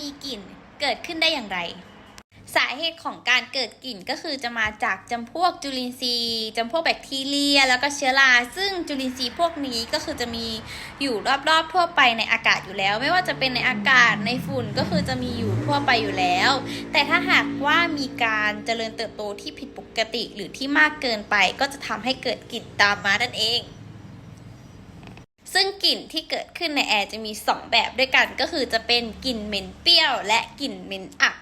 มีกลิ่นเกิดขึ้นได้อย่างไร สาเหตุของการเกิดกลิ่นก็คือจะมาจากจำพวกจุลินทรีย์จำพวกแบคทีเรีย แล้วก็เชื้อราซึ่งจุลินทรีย์พวกนี้ก็คือจะมีอยู่รอบๆทั่วไปในอากาศอยู่แล้ว ไม่ว่าจะเป็นในอากาศในฝุ่นก็คือจะมีอยู่ทั่วไปอยู่แล้ว แต่ถ้าหากว่ามีการเจริญเติบโตที่ผิดปกติหรือที่มากเกินไป ก็จะทำให้เกิดกลิ่นตามมานั่นเอง กลิ่นที่เกิดขึ้นในแอร์จะมี 2 แบบด้วยกันก็คือจะเป็นกลิ่นเหม็นเปรี้ยว และกลิ่นเหม็นอับ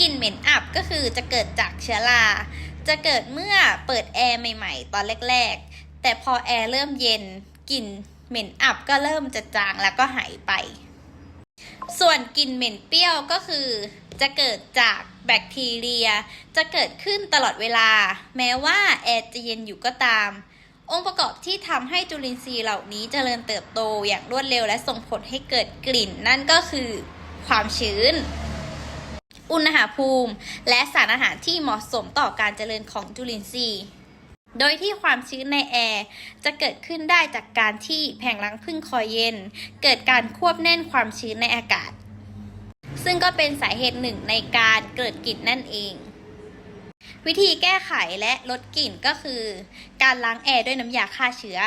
กลิ่นเหม็นอับก็คือจะเกิดจากเชื้อรา จะเกิดเมื่อเปิดแอร์ใหม่ ๆ ตอนแรก ๆ แต่พอแอร์เริ่มเย็นกลิ่นเหม็นอับก็เริ่มจะจางแล้วก็หายไป ส่วนกลิ่นเหม็นเปรี้ยวก็คือ จะเกิดจากแบคทีเรีย จะเกิดขึ้นตลอดเวลา แม้ว่าแอร์จะเย็นอยู่ก็ตาม องค์ประกอบที่ทำให้จุลินทรีย์เหล่านี้เจริญเติบโตอย่างรวดเร็วและส่งผลให้เกิดกลิ่น นั่นก็คือความชื้น อุณหภูมิ และสารอาหารที่เหมาะสมต่อการเจริญของจุลินทรีย์ โดยที่ความชื้นในแอร์จะเกิดขึ้นได้จากการที่แผงรังผึ้งคอยเย็น เกิดการควบแน่นความชื้นในอากาศ ซึ่งก็เป็นสาเหตุหนึ่งในการเกิดกลิ่นนั่นเอง วิธีแก้ไขและลดกลิ่นก็คือ การล้างแอร์ด้วยน้ำยาฆ่าเชื้อ